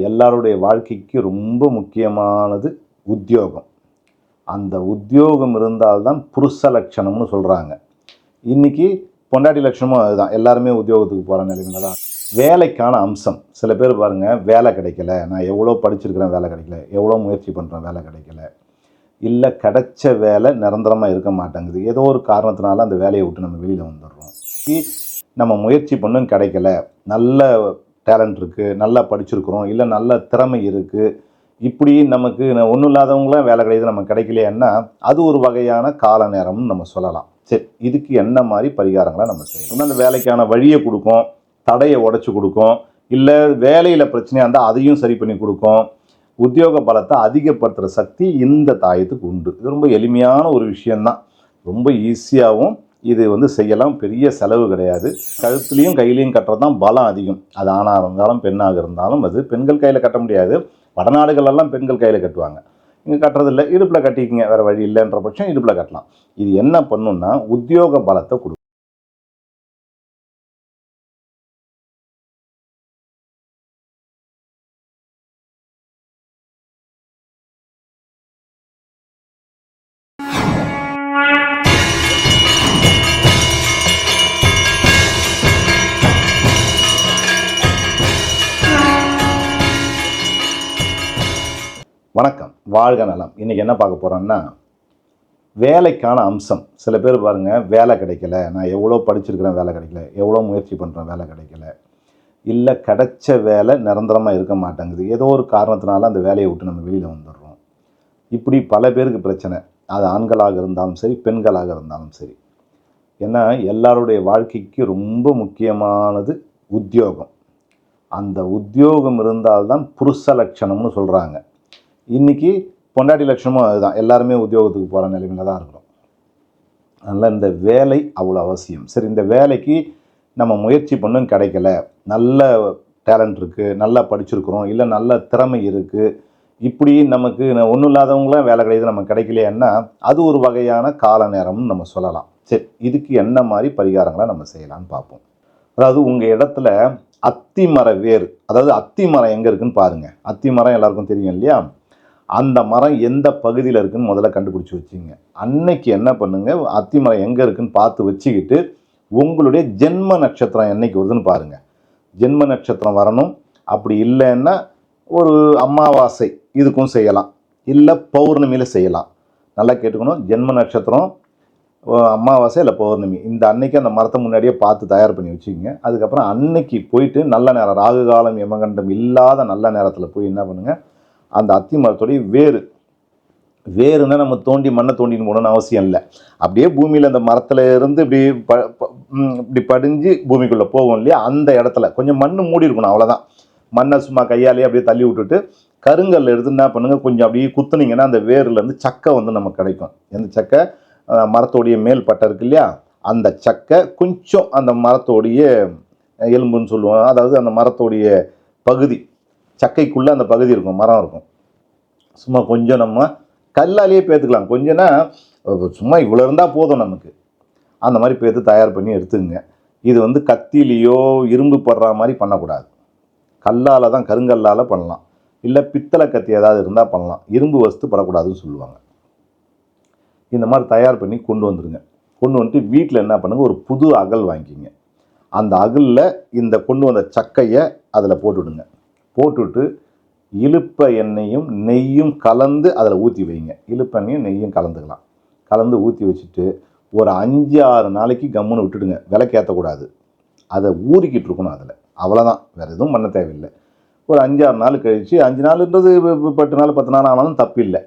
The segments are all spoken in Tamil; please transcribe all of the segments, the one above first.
எல்லாருடைய வாழ்க்கைக்கு ரொம்ப முக்கியமானது உத்தியோகம். அந்த உத்தியோகம் இருந்தால்தான் புருஷ லட்சணம்னு சொல்கிறாங்க இன்றைக்கி பொண்டாட்டி லட்சணமும் அதுதான். எல்லாருமே உத்தியோகத்துக்கு போகிற நிலைமையில தான். வேலைக்கான அம்சம். சில பேர் பாருங்கள் வேலை கிடைக்கல. நான் எவ்வளோ படிச்சிருக்கிறேன் வேலை கிடைக்கல. எவ்வளோ முயற்சி பண்ணுறேன் வேலை கிடைக்கல. இல்லை கிடைச்ச வேலை நிரந்தரமாக இருக்க மாட்டேங்குது. ஏதோ ஒரு காரணத்தினால அந்த வேலையை விட்டு நம்ம வெளியில் வந்துடுறோம். இ- நம்ம முயற்சி பண்ணும் கிடைக்கல. நல்ல டேலண்ட் இருக்குது நல்லா படிச்சிருக்கிறோம் இல்லை நல்ல திறமை இருக்குது இப்படி நமக்கு ஒன்றும் இல்லாதவங்களாம் வேலை கிடையாது நம்ம கிடைக்கலையான்னா அது ஒரு வகையான கால நேரம்னு நம்ம சொல்லலாம். சரி இதுக்கு என்ன மாதிரி பரிகாரங்களை நம்ம செய்யணும் அந்த வேலைக்கான வழியை கொடுக்கும் தடையை உடச்சி கொடுக்கும் இல்லை வேலையில் பிரச்சனையாக இருந்தால் அதையும் சரி பண்ணி கொடுக்கும் உத்தியோக பலத்தை அதிகப்படுத்துகிற சக்தி இந்த தாயத்துக்கு உண்டு. இது ரொம்ப எளிமையான ஒரு விஷயந்தான் ரொம்ப ஈஸியாகவும் இது வந்து செய்யலாம். பெரிய செலவு கிடையாது. கழுத்துலேயும் கையிலையும் கட்டுறது தான் பலம் அதிகம். அது ஆணாக இருந்தாலும் பெண்ணாக இருந்தாலும் அது பெண்கள் கையில் கட்ட முடியாது. வடநாடுகளெல்லாம் பெண்கள் கையில் கட்டுவாங்க. இங்கே கட்டுறதில்ல. இடுப்பில் கட்டிக்கிங்க. வேறு வழி இல்லைன்ற பட்சம் இடுப்பில் கட்டலாம். இது என்ன பண்ணுன்னா உத்தியோக பலத்தை கொடுக்கும். வணக்கம். வாழ்க நலம். இன்றைக்கி என்ன பார்க்க போகிறோன்னா வேலைக்கான அம்சம். சில பேர் பாருங்கள் வேலை கிடைக்கல. நான் எவ்வளோ படிச்சிருக்கிறேன் வேலை கிடைக்கல. எவ்வளோ முயற்சி பண்ணுறேன் வேலை கிடைக்கல. இல்லை கிடைச்ச வேலை நிரந்தரமாக இருக்க மாட்டேங்குது. ஏதோ ஒரு காரணத்தினால அந்த வேலையை விட்டு நம்ம வெளியில் வந்துடுறோம். இப்படி பல பேருக்கு பிரச்சனை. அது ஆண்களாக இருந்தாலும் சரி பெண்களாக இருந்தாலும் சரி. ஏன்னா எல்லாருடைய வாழ்க்கைக்கு ரொம்ப முக்கியமானது உத்தியோகம். அந்த உத்தியோகம் இருந்தால்தான் புருஷ லட்சணம்னு சொல்கிறாங்க இன்னைக்கு பொண்டாட்டி லட்சணமும் அதுதான். எல்லாருமே உத்தியோகத்துக்கு போகிற நிலைமையில தான் இருக்கிறோம். அதனால் இந்த வேலை அவ்வளோ அவசியம். சரி இந்த வேலைக்கு நம்ம முயற்சி பண்ணும் கிடைக்கல. நல்ல டேலண்ட் இருக்குது நல்லா படிச்சிருக்கிறோம் இல்லை நல்ல திறமை இருக்குது இப்படி நமக்கு ஒன்றும் இல்லாதவங்களாம் வேலை கிடையாது நம்ம கிடைக்கலையான்னா அது ஒரு வகையான கால நேரம்னு நம்ம சொல்லலாம். சரி இதுக்கு என்ன மாதிரி பரிகாரங்களை நம்ம செய்யலாம்னு பார்ப்போம். அதாவது உங்கள் இடத்துல அத்தி மர வேர் அதாவது அத்தி மரம் எங்கே இருக்குன்னு பாருங்கள் அத்தி மரம் எல்லாருக்கும் தெரியும் இல்லையா? அந்த மரம் எந்த பகுதியில் இருக்குன்னு முதல்ல கண்டுபிடிச்சி வச்சுங்க. அன்னைக்கு என்ன பண்ணுங்க? அத்தி மரம் எங்கே இருக்குன்னு பார்த்து வச்சுக்கிட்டு உங்களுடைய ஜென்ம நட்சத்திரம் என்னைக்கு வருதுன்னு பாருங்க. ஜென்ம நட்சத்திரம் வரணும். அப்படி இல்லைன்னா ஒரு அமாவாசை இதுக்கும் செய்யலாம். இல்லை பௌர்ணமியில் செய்யலாம். நல்லா கேட்டுக்கணும். ஜென்ம நட்சத்திரம் அமாவாசை இல்லை பௌர்ணமி. இந்த அன்னைக்கு அந்த மரத்தை முன்னாடியே பார்த்து தயார் பண்ணி வச்சுக்கோங்க. அதுக்கப்புறம் அன்னைக்கு போயிட்டு நல்ல நேரம் ராகு காலம் யமகண்டம் இல்லாத நல்ல நேரத்தில் போய் என்ன பண்ணுங்கள் அந்த அத்தி மரத்துடைய வேறு வேறுனா நம்ம தோண்டி மண்ணை தோண்டின்னு போகணும்னு அவசியம் இல்லை. அப்படியே பூமியில் அந்த மரத்தில் இருந்து இப்படி ப ப- இப்படி படிஞ்சு பூமிக்குள்ளே போகும் இல்லையா? அந்த இடத்துல கொஞ்சம் மண் மூடி இருக்கணும் அவ்வளோதான் மண்ணை சும்மா கையாலேயே அப்படியே தள்ளி விட்டுட்டு கருங்கல்ல எடுத்து என்ன பண்ணுங்கள் கொஞ்சம் அப்படியே குத்துனீங்கன்னா அந்த வேர்லேருந்து சக்கை வந்து நமக்கு கிடைக்கும். எந்த சக்கை? மரத்தோடைய மேல் பட்டை இருக்கு இல்லையா? அந்த சக்கை கொஞ்சம் அந்த மரத்தோடைய எலும்புன்னு சொல்லுவோம் அதாவது அந்த மரத்தோடைய பகுதி. சக்கைக்குள்ளே அந்த பகுதி இருக்கும் மரம் இருக்கும். சும்மா கொஞ்சம் நம்ம கல்லாலேயே பேத்துக்கலாம். கொஞ்சம்னா சும்மா இவ்வளோ இருந்தால் போதும் நமக்கு. அந்த மாதிரி பேத்து தயார் பண்ணி எடுத்துங்க. இது வந்து கத்திலேயோ இரும்பு படுற மாதிரி பண்ணக்கூடாது. கல்லால் தான் கருங்கல்லால் பண்ணலாம். இல்லை பித்தளை கத்தி ஏதாவது இருந்தால் பண்ணலாம். இரும்பு வஸ்து படக்கூடாதுன்னு சொல்லுவாங்க. இந்த மாதிரி தயார் பண்ணி கொண்டு வந்துடுங்க கொண்டு வந்துட்டு வீட்டில் என்ன பண்ணுங்கள் ஒரு புது அகல் வாங்கிக்கிங்க அந்த அகலில் இந்த கொண்டு வந்த சக்கையை அதில் போட்டுவிடுங்க போட்டுவிட்டு இழுப்ப எண்ணெயும் நெய்யும் கலந்து அதில் ஊற்றி வைங்க. இழுப்பெண்ணையும் நெய்யும் கலந்துக்கலாம். கலந்து ஊற்றி வச்சுட்டு ஒரு அஞ்சு ஆறு நாளைக்கு கம்முன்னு விட்டுடுங்க. விளக்கேற்றக்கூடாது அதை ஊறிக்கிட்டு இருக்கணும் அதில். அவ்வளோதான். வேறு எதுவும் பண்ண தேவையில்லை. ஒரு அஞ்சாறு நாள் கழித்து அஞ்சு நாளுன்றது பத்து நாள் பத்து நாள் ஆனாலும் தப்பில்லை.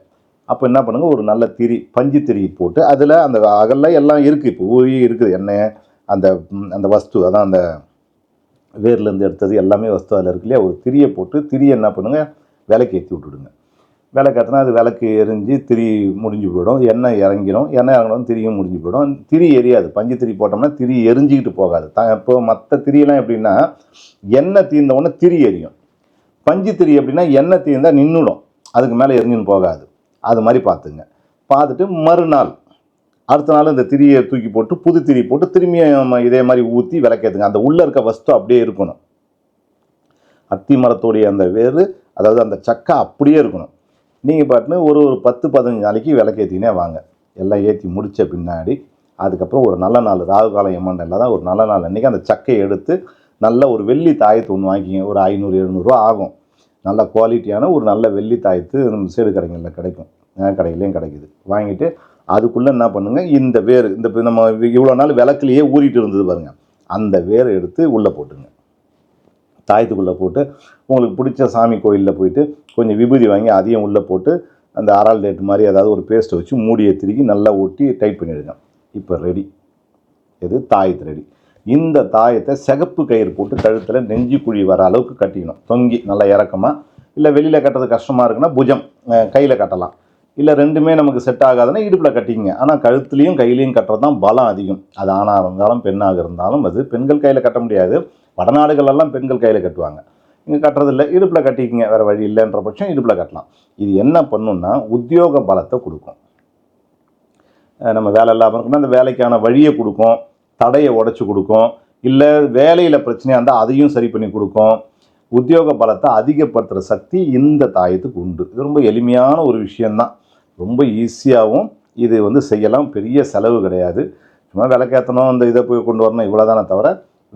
அப்போ என்ன பண்ணுங்கள் ஒரு நல்ல திரி பஞ்சு திரி போட்டு அதில் அந்த அகல்ல எல்லாம் இருக்குது இப்போ ஊறி இருக்குது. எண்ணெய் அந்த அந்த வஸ்து அதான் அந்த வேர்லேருந்து எடுத்தது எல்லாமே வஸ்து அதில் இருக்கு இல்லையா? ஒரு திரியை போட்டு திரியை என்ன பண்ணுங்கள் விலைக்கு ஏற்றி விட்டுடுங்க. விலை காத்தினா அது விளக்கு எரிஞ்சு திரி முடிஞ்சு போயிடும். எண்ணெய் இறங்கிடும் எண்ணெய் இறங்கணும் திரியும் முடிஞ்சு போயிடும். திரி எரியாது. பஞ்சு திரி போட்டோம்னா திரி எரிஞ்சிக்கிட்டு போகாது. த இப்போ மற்ற திரியெல்லாம் எப்படின்னா எண்ணெய் தீர்ந்த உடனே திரி எரியும். பஞ்சு திரி எப்படின்னா எண்ணெய் தீர்ந்தா நின்றுடும் அதுக்கு மேலே எரிஞ்சுன்னு போகாது. அது மாதிரி பார்த்துங்க. பார்த்துட்டு மறுநாள் அடுத்த நாள் இந்த திரியை தூக்கி போட்டு புது திரி போட்டு திரும்பியும் இதே மாதிரி ஊற்றி விளக்கேற்றுங்க அந்த உள்ளே இருக்க வஸ்து அப்படியே இருக்கணும். அத்தி மரத்துடைய அந்த வேறு அதாவது அந்த சக்கை அப்படியே இருக்கணும். நீங்கள் பாட்டுன்னு ஒரு ஒரு பத்து பதினஞ்சு நாளைக்கு விளக்கேற்றினே வாங்க. எல்லாம் ஏற்றி முடித்த பின்னாடி அதுக்கப்புறம் ஒரு நல்ல நாள் ராகு காலம் எம்மண்டல்ல தான் ஒரு நல்ல நாள். அன்றைக்கி அந்த சக்கையை எடுத்து நல்ல ஒரு வெள்ளி தாயத்தை ஒன்று வாங்கிக்கிங்க. ஒரு ஐநூறு எழுநூறுவா ஆகும். நல்ல குவாலிட்டியான ஒரு நல்ல வெள்ளி தாயத்து நம்ம சேடு கடைகளில் கிடைக்கும். கடையிலையும் கிடைக்குது. வாங்கிட்டு அதுக்குள்ளே என்ன பண்ணுங்கள் இந்த வேர் இந்த நம்ம இவ்வளோ நாள் விளக்குலையே ஊறிட்டு இருந்தது பாருங்க. அந்த வேரை எடுத்து உள்ளே போட்டுங்க தாயத்துக்குள்ளே போட்டு உங்களுக்கு பிடிச்ச சாமி கோயிலில் போயிட்டு கொஞ்சம் விபூதி வாங்கி அதையும் உள்ளே போட்டு அந்த அரால் டேட் மாதிரி ஏதாவது ஒரு பேஸ்ட்டை வச்சு மூடியை திருக்கி நல்லா ஒட்டி டைட் பண்ணிடுங்க. இப்போ ரெடி இது தாயத்து ரெடி இந்த தாயத்தை சிகப்பு கயிறு போட்டு கழுத்தில் நெஞ்சு குழி வர அளவுக்கு கட்டிக்கணும். தொங்கி நல்லா இறக்கமாக இல்லை வெளியில் கட்டுறது கஷ்டமாக இருக்குன்னா புஜம் கையில் கட்டலாம். இல்லை ரெண்டுமே நமக்கு செட் ஆகாதுன்னா இடுப்பில் கட்டிங்க ஆனால் கழுத்துலேயும் கையிலையும் கட்டுறது தான் பலம் அதிகம். அது ஆணாக இருந்தாலும் பெண்ணாக இருந்தாலும் அது பெண்கள் கையில் கட்ட முடியாது. வடநாடுகளெல்லாம் பெண்கள் கையில் கட்டுவாங்க. இங்கே கட்டுறதில்ல. இடுப்பில் கட்டிக்கிங்க. வேறு வழி இல்லைன்ற பட்சம் இடுப்பில் கட்டலாம். இது என்ன பண்ணுன்னா உத்தியோக பலத்தை கொடுக்கும். நம்ம வேலை இல்லாமல் இருக்கணும் அந்த வேலைக்கான வழியை கொடுக்கும். தடையை உடைச்சி கொடுக்கும். இல்லை வேலையில் பிரச்சனையாக இருந்தால் அதையும் சரி பண்ணி கொடுக்கும். உத்தியோக பலத்தை அதிகப்படுத்துகிற சக்தி இந்த தாயத்துக்கு உண்டு. இது ரொம்ப எளிமையான ஒரு விஷயந்தான் ரொம்ப ஈஸியாகவும் இது வந்து செய்யலாம். பெரிய செலவு கிடையாது. சும்மா விளக்கேற்றணும் இந்த இதை போய் கொண்டு வரணும் இவ்வளோதானே தவிர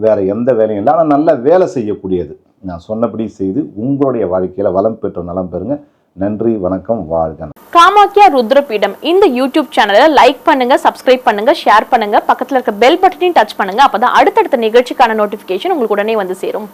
வேறு எந்த வேலையும் இல்லை. ஆனால் நல்ல வேலை செய்யக்கூடியது. நான் சொன்னபடி செய்து உங்களுடைய வாழ்க்கையில் வளம் பெற்ற நலம் பெறுங்க. நன்றி வணக்கம் வாழ்க காமாக்கியா ருத்ரபீடம். இந்த யூடியூப் சேனலை லைக் பண்ணுங்க சப்ஸ்கிரைப் பண்ணுங்க ஷேர் பண்ணுங்க. பக்கத்தில் இருக்க பெல் பட்டனையும் டச் பண்ணுங்க. அப்பதான் அடுத்தடுத்த நிகழ்ச்சிக்கான நோட்டிபிகேஷன் உங்களுக்கு உடனே வந்து சேரும்.